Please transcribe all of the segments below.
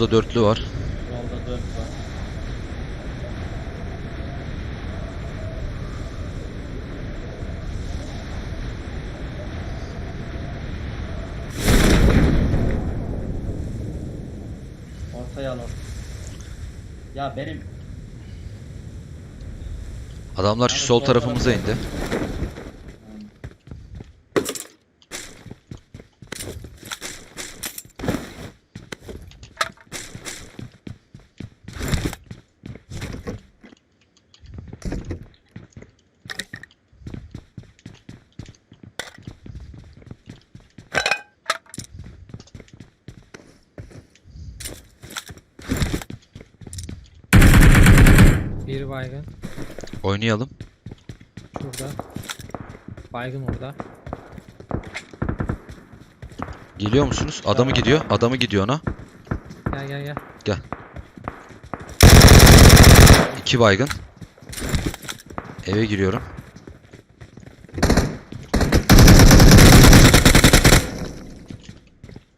Solumuzda dörtlü var. Yolda dört var. Ortaya al or- Ya benim Adamlar şu Abi sol sol tarafımıza indi. Baygın. Oynayalım. Şurada. Baygın orada. Geliyor musunuz? Adamı gidiyor. Adamı gidiyor ona. Gel gel gel. İki baygın. Eve giriyorum.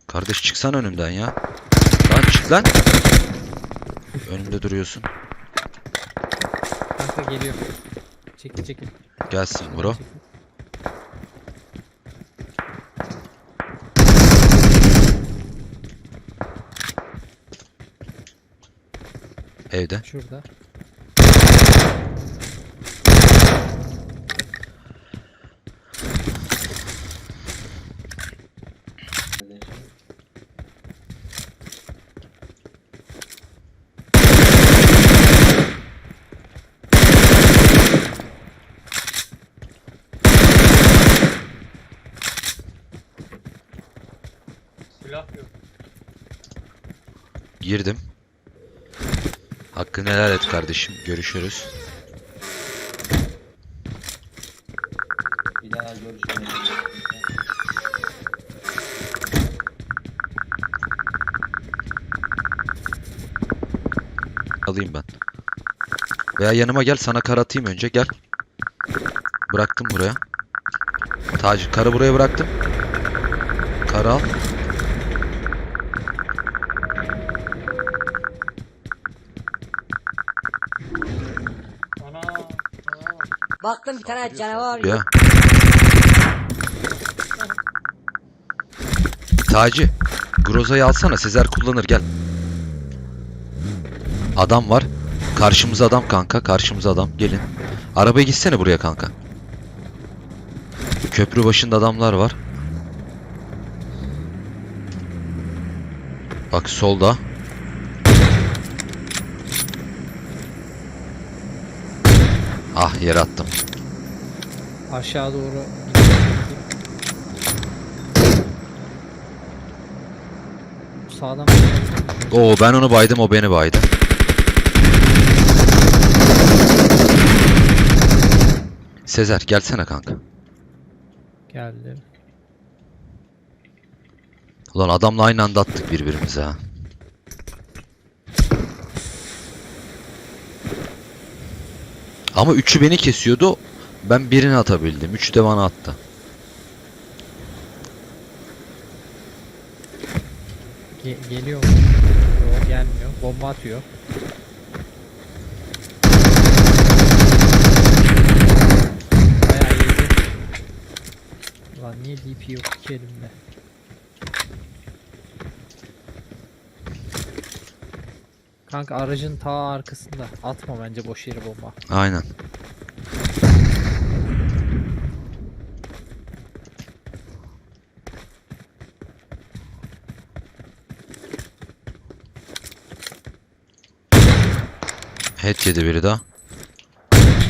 Kardeş çıksan önümden ya. Lan çık lan. Önümde duruyorsun. Kanka geliyor. Çekil çekil. Gelsin bro. Çekil. Evde. Şurada. Girdim. Hakkını helal et kardeşim. Görüşürüz. Bir daha görüşemeyiz. Alayım ben. Veya yanıma gel sana kar atayım önce gel. Bıraktım buraya. Taci karı buraya bıraktım. Karı al. Baktım bir tane canavar Ya. Taci. Groza'yı alsana. Sezer kullanır gel. Adam var. Karşımıza adam kanka. Karşımıza adam. Gelin. Arabaya gitsene buraya kanka. Köprü başında adamlar var. Bak solda. Ah yere attım. Aşağı doğru. Sağdan Oo ben onu baydım o beni baydı. Sezer gelsene kanka. geldi. Ulan adamla aynı anda attık birbirimize ha. Ama üçü beni kesiyordu. Ben birini atabildim. Üçü de bana attı. Ge- geliyor mu? Gelmiyor. Bomba atıyor. Bayağı iyiydi. Ulan niye DP yok ki elimde? Kanka aracın ta arkasında. Atma bence boş yere bomba. Aynen. Head yedi biri daha.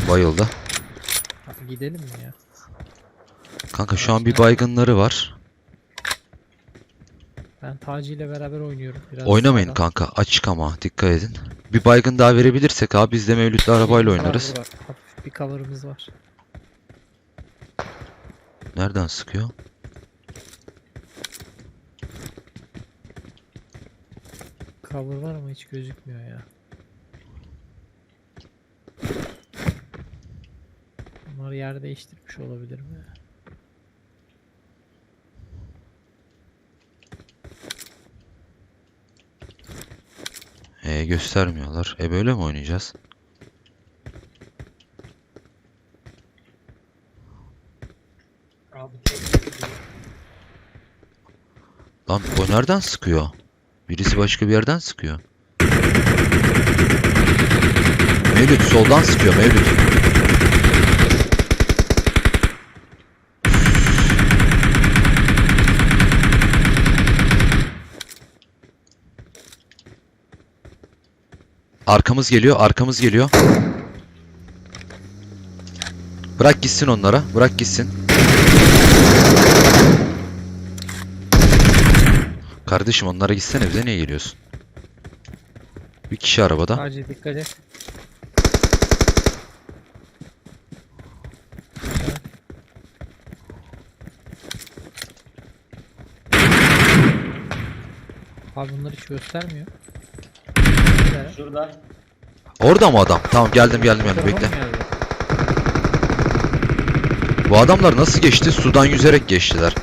Bayıldı. Gidelim mi ya? Kanka şu an bir baygınları var. Taci ile beraber oynuyorum. Biraz Oynamayın sağdan. kanka. Açık ama dikkat edin. Bir baygın daha verebilirsek abi biz de Mevlüt'le arabayla oynarız. var. Hafif bir cover'ımız var. Nereden sıkıyor? Cover var ama hiç gözükmüyor ya. Bunlar yer değiştirmiş olabilir mi? E göstermiyorlar. E böyle mi oynayacağız? Lan o nereden sıkıyor? Birisi başka bir yerden sıkıyor. Mevlüt soldan sıkıyor Mevlüt. Arkamız geliyor, arkamız geliyor. Bırak gitsin onlara, bırak gitsin. Kardeşim onlara gitsene bize niye geliyorsun? Bir kişi arabada. Taci dikkat et. Abi bunlar hiç göstermiyor. Nerede? Şurada. Orada mı adam? Tamam geldim geldim geldim bekle. Bu adamlar nasıl geçti? Sudan yüzerek geçtiler.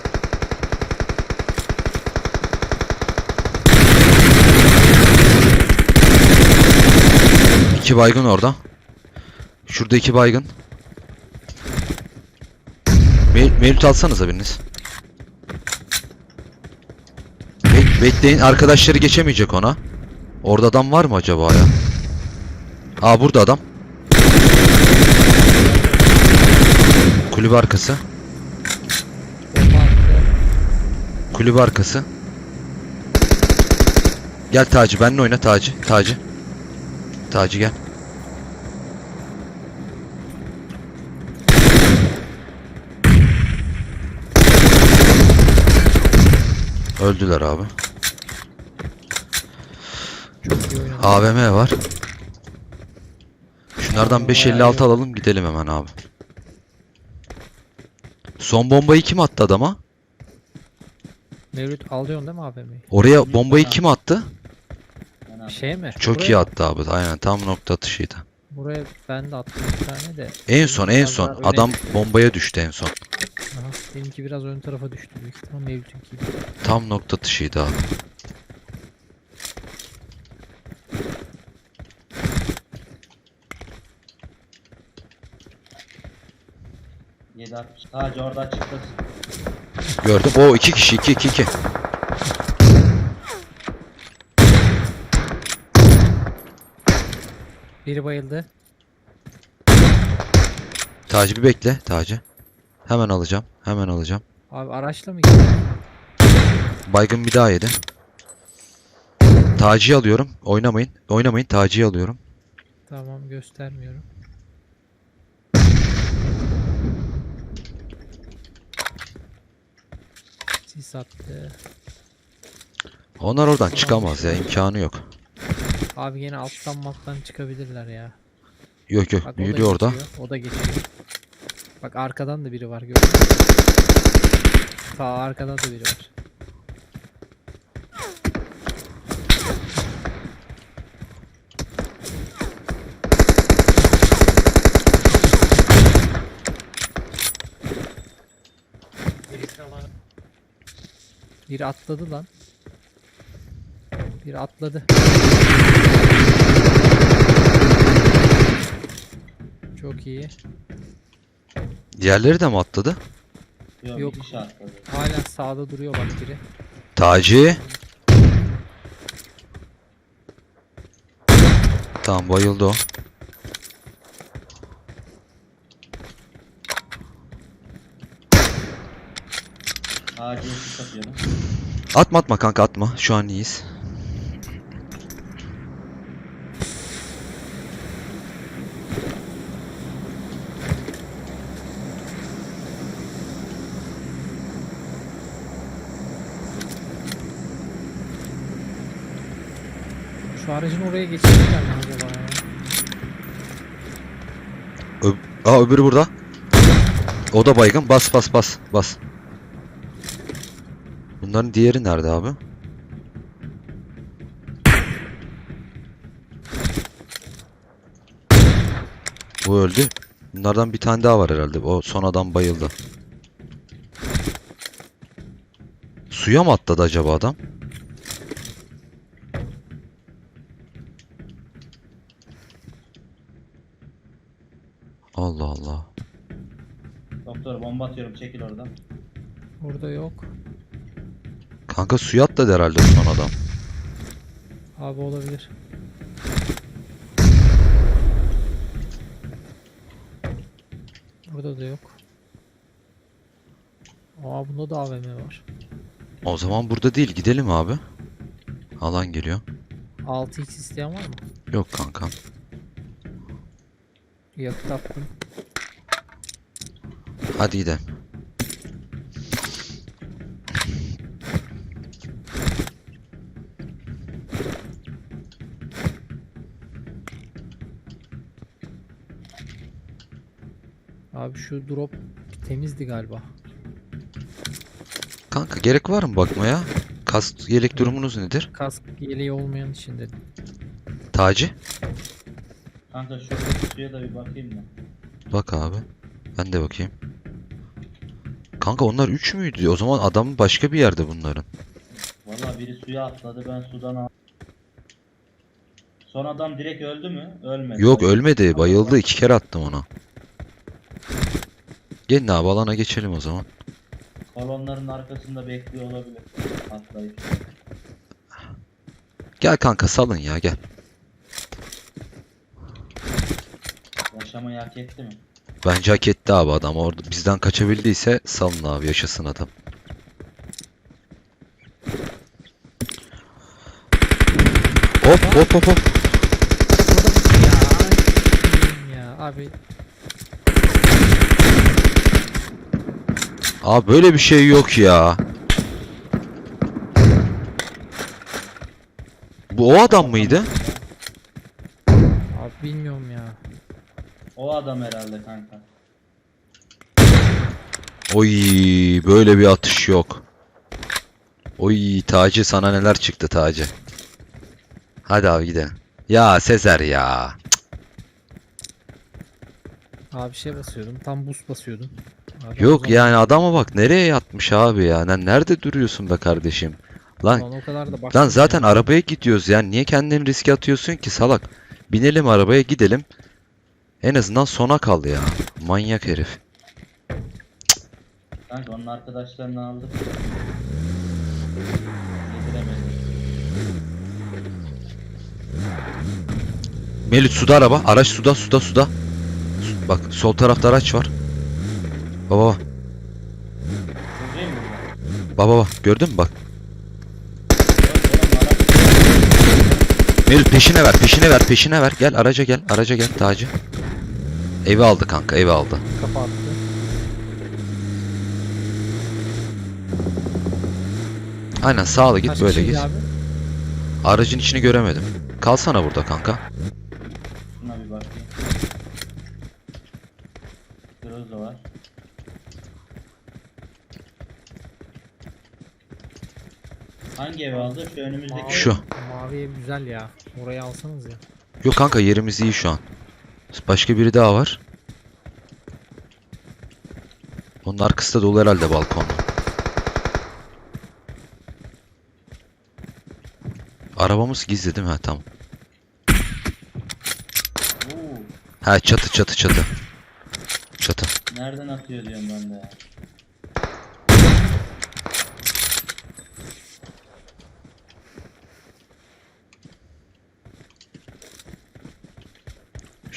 İki baygın orada. Şurada iki baygın. Me Mevlüt alsanıza biriniz. Be- bekleyin arkadaşları geçemeyecek ona. Orada adam var mı acaba ya? Aa burada adam. Kulübe arkası. Kulübe arkası. Gel Taci benimle oyna Taci. Taci. Taci gel. Öldüler abi. Çok iyi oynadı. AVM var. Şunlardan 556 alalım gidelim hemen abi. Son bombayı kim attı adama? Mevlüt alıyorsun değil mi AVM'yi? Oraya bombayı kim attı? Şey mi? Çok buraya, iyi attı abi. Aynen tam nokta atışıydı. Buraya ben de attım bir tane de. En son en Biraz son öne- adam bombaya düştü en son. Aha, benimki biraz ön tarafa düştü büyük ihtimal Mevlüt'ünki. Tam nokta atışıydı abi. Sadece orada çıktı. Gördüm. O iki kişi iki iki iki. Biri bayıldı. Taci bir bekle Taci. Hemen alacağım. Hemen alacağım. Abi araçla mı gidiyor? Baygın bir daha yedi. Taci'yi alıyorum. Oynamayın. Oynamayın. Taci'yi alıyorum. Tamam göstermiyorum. Sis. Onlar oradan çıkamaz ya. imkanı yok. Abi yine alttan mattan çıkabilirler ya. Yok yok. Bak o da orada. geçiyor, O da geçiyor. Bak arkadan da biri var gördün mü? Ta arkadan da biri var. Birisi alan. Biri atladı lan. Biri atladı. Çok iyi. Diğerleri de mi atladı? Yok, Yok. Hala sağda duruyor bak biri. Taci. Tamam bayıldı o. Atma atma kanka atma. Şu an iyiyiz. Şu aracın oraya geçirdiler mi acaba ya? Aa öbürü burada. O da baygın. Bas bas bas bas. Bunların diğeri nerede abi? Bu öldü. Bunlardan bir tane daha var herhalde. O son adam bayıldı. Suya mı atladı acaba adam? Allah Allah. Doktor bomba atıyorum çekil oradan. Orada yok. Kanka suya atladı herhalde son adam. Abi olabilir. Burada da yok. Aa bunda da AVM var. O zaman burada değil. Gidelim abi. Alan geliyor. 6x isteyen var mı? Yok kanka. Yakıt attım. Hadi gidelim. Abi şu drop temizdi galiba. Kanka gerek var mı bakmaya? Kask yelek durumunuz nedir? Kask yeleği olmayan için dedim. Taci? Kanka şuradaki suya da bir bakayım mı? Bak abi. Ben de bakayım. Kanka onlar 3 müydü? O zaman adam başka bir yerde bunların. Valla biri suya atladı ben sudan al. Son adam direkt öldü mü? Ölmedi. Yok ölmedi. Bayıldı. iki kere attım ona. Gelin abi alana geçelim o zaman. Kolonların arkasında bekliyor olabilir. Atlayıp. Gel kanka salın ya gel. Yaşamayı hak etti mi? Bence hak etti abi adam. Orada bizden kaçabildiyse salın abi yaşasın adam. Hop hop hop hop. Ya, ya abi Abi böyle bir şey yok ya. Bu o adam mıydı? abi bilmiyorum ya. O adam herhalde kanka. Oy böyle bir atış yok. Oy Taci sana neler çıktı Taci. Hadi abi gidelim. Ya Sezer ya. Abi şey basıyordum. Tam boost basıyordum. Abi Yok yani adama bak nereye yatmış abi ya. Lan nerede duruyorsun be kardeşim? Lan Lan o kadar da Lan zaten ya. arabaya gidiyoruz yani niye kendini riske atıyorsun ki salak? Binelim arabaya gidelim. En azından sona kal ya. Manyak herif. Kanka onun arkadaşlarını aldık. Yediremedim. Melit suda araba. Araç suda suda suda. Su- Bak sol tarafta araç var. Baba baba. Baba baba. Gördün mü bak. Melit peşine ver peşine ver peşine ver. Gel araca gel araca gel Taci. Evi aldı kanka evi aldı. Kafa attı. Aynen sağlı git Kaç böyle kişiydi git. Abi? Aracın içini göremedim. Kalsana burada kanka. Şuna bir bakayım. Groza var. Hangi evi aldı? Şu önümüzdeki Mavi, Şu. Mavi ev güzel ya. Orayı alsanız ya. Yok kanka yerimiz iyi şu an. Başka biri daha var. Onun arkası da dolu herhalde balkon. Arabamız gizli değil mi? Ha tamam. Oo, Ha çatı çatı çatı. Çatı. nereden atıyor diyorum ben de ya.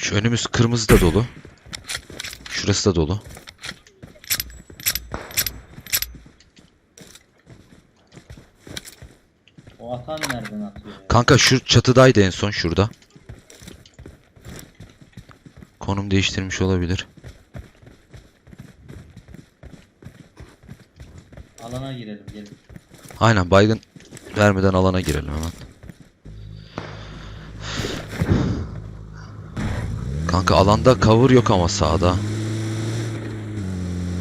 Şu önümüz kırmızı da dolu. Şurası da dolu. O atan nereden atıyor ya? Kanka şu çatıdaydı en son şurada. Konum değiştirmiş olabilir. Alana girelim gelin. Aynen baygın vermeden alana girelim hemen. Kanka alanda cover yok ama sağda.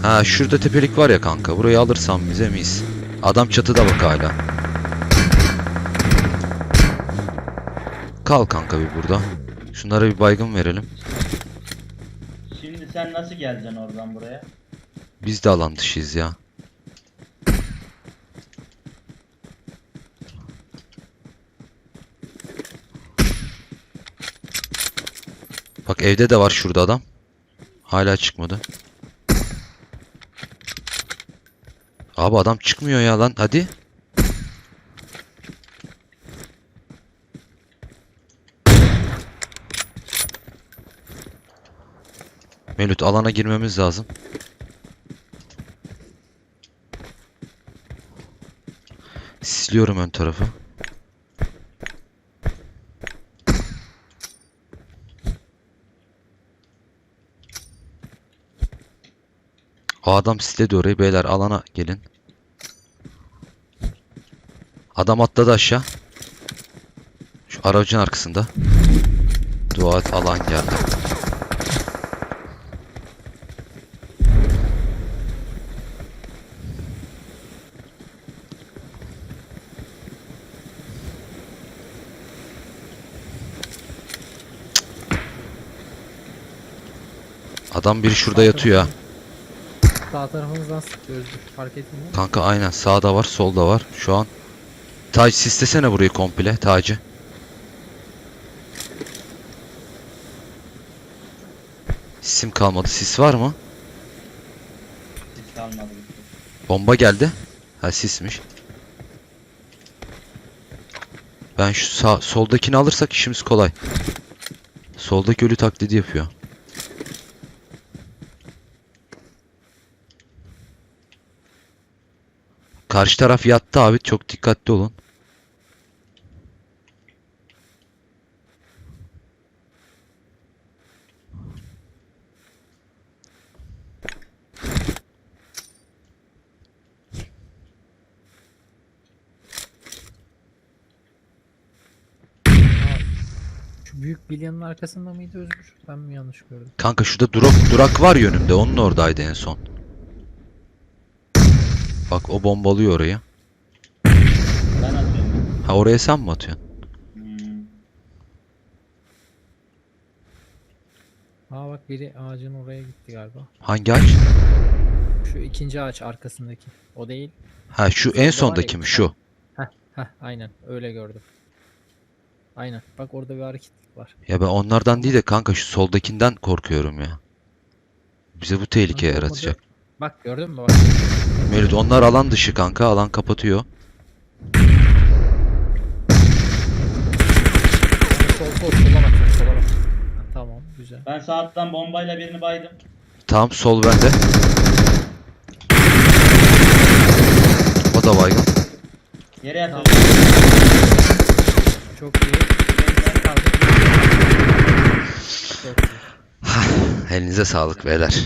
Ha şurada tepelik var ya kanka. Burayı alırsam bize mis. Adam çatıda bak hala. Kal kanka bir burada. Şunlara bir baygın verelim. Şimdi sen nasıl geleceksin oradan buraya? Biz de alan dışıyız ya. Evde de var şurada adam. Hala çıkmadı. Abi adam çıkmıyor ya lan hadi. Melut alana girmemiz lazım. Sisliyorum ön tarafı. O adam sisledi orayı beyler alana gelin. Adam atladı aşağı. Şu aracın arkasında. Dua et alan geldi. Adam biri şurada yatıyor ha. Sağ tarafımızdan Özgür. Fark ettin mi? Kanka aynen sağda var solda var şu an. Taci sislesene burayı komple Taci. Sim kalmadı. Sis var mı? Hiç kalmadı. Bomba geldi. Ha sismiş. Ben şu sağ, soldakini alırsak işimiz kolay. Soldaki ölü taklidi yapıyor. Karşı taraf yattı abi. Çok dikkatli olun. Şu büyük bilyanın arkasında mıydı Özgür? Ben mi yanlış gördüm? Kanka şurada durak, durak var yönümde. Onun oradaydı en son. Bak o bombalıyor orayı. Ben atıyorum. Ha oraya sen mi atıyorsun? Hmm. Aa bak biri ağacın oraya gitti galiba. Hangi ağaç? Şu ikinci ağaç arkasındaki. O değil. Ha şu en var ya sondaki mi? iki Şu. Heh heh aynen öyle gördüm. Aynen. Bak orada bir hareketlik var. Ya ben onlardan değil de kanka şu soldakinden korkuyorum ya. Bize bu tehlike Kanka olmadı. yaratacak. Bak gördün mü bak. Mevlüt onlar alan dışı kanka. Alan kapatıyor. Sol sol sola bak sen, sola bak. Ha, tamam güzel. Ben saatten bombayla birini baydım. Tam sol bende. O da baygın. Yere yatıyorum. Çok iyi. Kaldı. Çok iyi. Elinize sağlık beyler.